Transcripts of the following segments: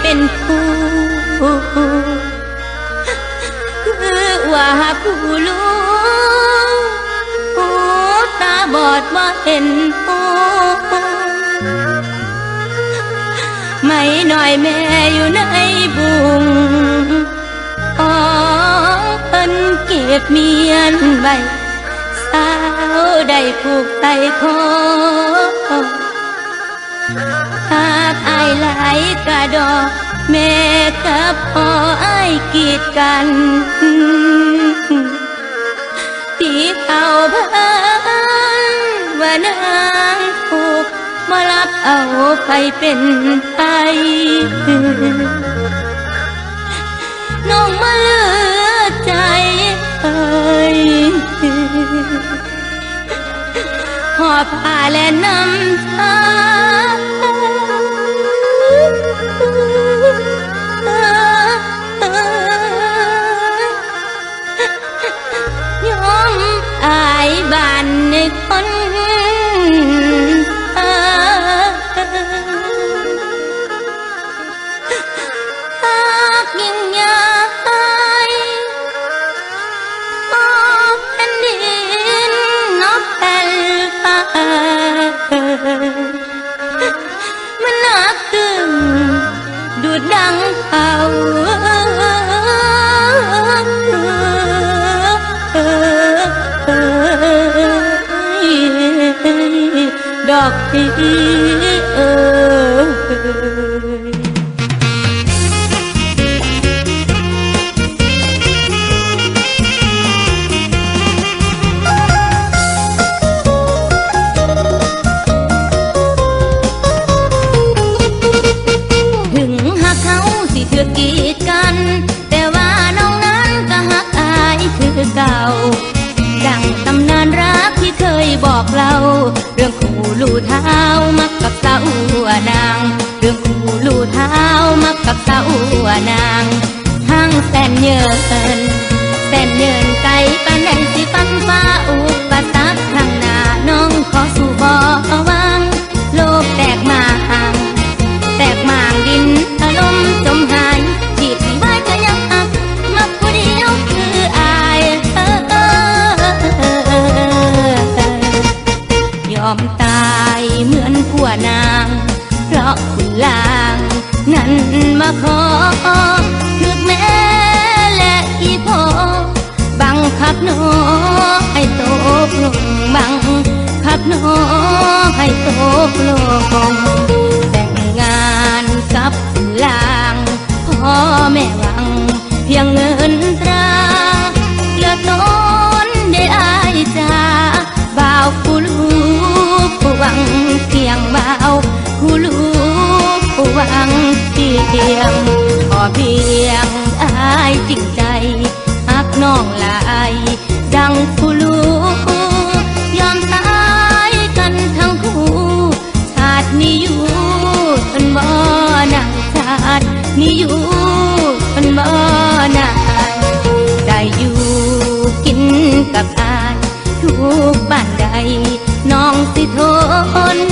เป็นผู้คือว่าผู้ลูกหูตาบอดว่าเห็นผู้ไม่หน่อยแม่อยู่ในบุงอ๋อเพิ่นเก็บเมียนใบสาวได้ผูกไตคอากอายหลายกระดอกแม่กับพ่ออายกีดกันตีเขาพันว่านางถูกมารับเอาไปเป็นไทยน้องมาเลือใจเอ้ยหอบผ้าและน้ำตาาน อกที่เอ่ยถึงหักเขาสิเถือกีดกัน แต่ว่าน้องนั้นก็หักอายคือเก่า ดังตำนานรัก เคยบอกเราเรื่องคู่ลู่เท้ามักกับสาวนาง เรื่องคู่ลู่เท้ามักกับสาวนางห้างแสนเยอะ ขอถึกแม่และอีพ่อบังคับน้องให้ตกลงบังคับน้องให้ตกลงแต่งงานกับลางพ่อแม่หวัง เพียงเงินต พียง ขอเพียงอายจริงใจหักน้องลาย ดังผู้ลูกยอมตายกันทั้งคู่ชาตินี้อยู่ทนบ่นานชาตินี้อยู่ทนบ่นานได้อยู่กินกับอายทุกบ้านใดน้องสิทน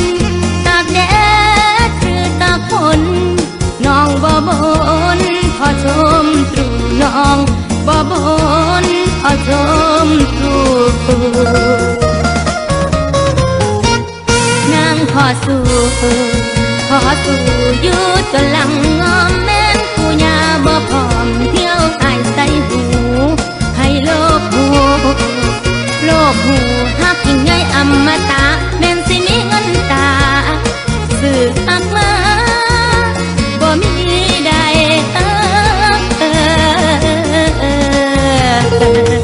สู่ยู่จนหลังงอมแม่นผู้ยาบ่พร้อมเที่ยวไายใส่หู ให้โลกหูโลกหูหักยิ่งใหญ่อมตะแม่นสิมีเงินตาสื่ออักมาบ่มีได้ออ